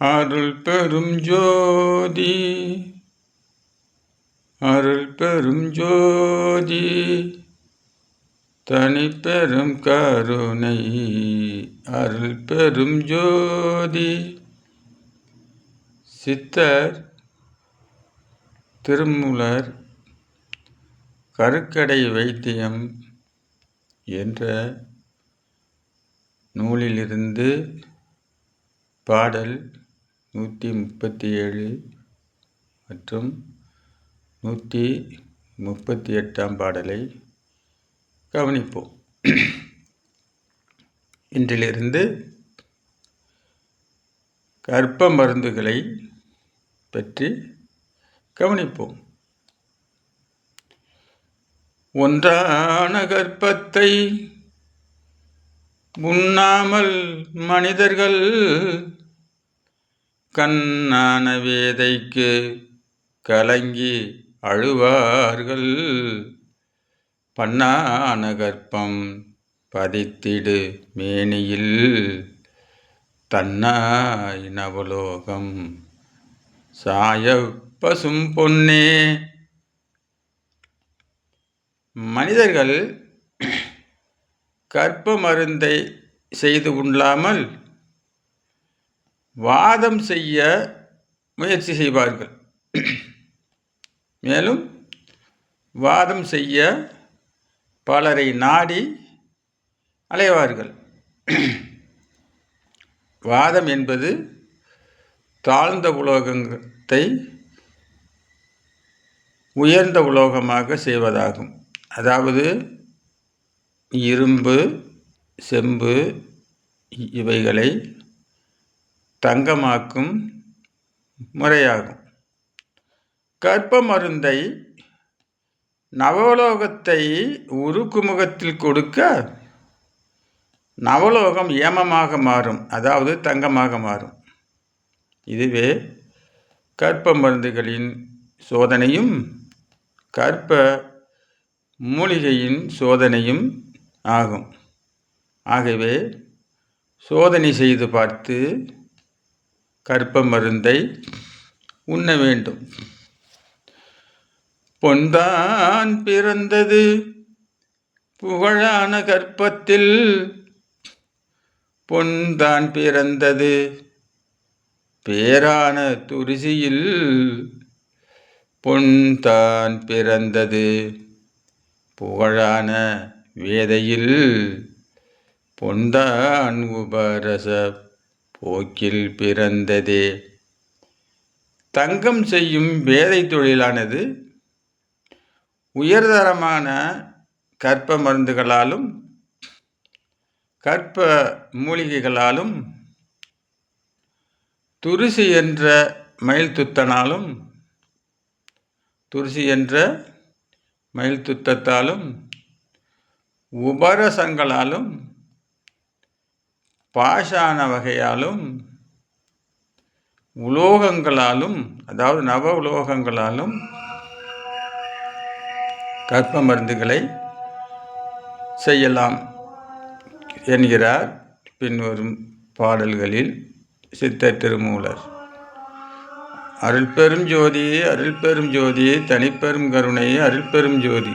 அருள் பெரும் ஜோதி. அருள் பெரும் ஜோதி. தனி பெரும் கருணை. அருள் பெரும் ஜோதி. சித்தர் திருமூலர் கருக்கடை வைத்தியம் என்ற நூலிலிருந்து பாடல் நூற்றி முப்பத்தி ஏழு மற்றும் நூற்றி முப்பத்தி எட்டாம் பாடலை கவனிப்போம். இன்றிலிருந்து கற்ப மருந்துகளை பற்றி கவனிப்போம். ஒன்றான கற்பத்தை உண்ணாமல் மனிதர்கள் கண்ணான வேதைக்கு கலங்கி அழுவார்கள். பண்ணான கற்பம் பதித்திடு மேனியில் தன்னாய் நவலோகம் சாய பசும் பொன்னே. மனிதர்கள் கற்ப மருந்தை செய்து கொள்ளாமல் வாதம் செய்ய முயற்சி செய்வார்கள். மேலும் வாதம் செய்ய பலரை நாடி அலைவார்கள். வாதம் என்பது தாழ்ந்த உலோகத்தை உயர்ந்த உலோகமாக செய்வதாகும். அதாவது இரும்பு செம்பு இவைகளை தங்கமாக்கும் முறையாகும். கற்ப மருந்தை நவலோகத்தை உருக்குமுகத்தில் கொடுக்க நவலோகம் ஏமமாக மாறும் அதாவது தங்கமாக மாறும். இதுவே கற்ப மருந்துகளின் சோதனையும் கற்ப மூலிகையின் சோதனையும் ஆகும். ஆகவே சோதனை செய்து பார்த்து கற்ப மருந்தை உண்ண வேண்டும். பொன்தான் பிறந்தது புகழான கற்பத்தில் பொன்தான் பிறந்தது பேரான துரிசியில் பொன்தான் பிறந்தது புகழான வேதையில் பொன்தான் உபரச போக்கில் பிறந்ததே. தங்கம் செய்யும் வேலை தொழிலானது உயர்தரமான கற்ப மருந்துகளாலும் கற்ப மூலிகைகளாலும் துருசி என்ற மயில் துத்தனாலும் துரிசி என்ற மயில் துத்தத்தாலும் உபரசங்களாலும் பாஷான வகையாலும் உலோகங்களாலும் அதாவது நவ உலோகங்களாலும் கற்ப மருந்துகளை செய்யலாம் என்கிறார் பின்வரும் பாடல்களில் சித்த திருமூலர். அருள் பெரும் ஜோதி அருள் பெரும் ஜோதி தனிப்பெரும் கருணை அருள் பெரும் ஜோதி.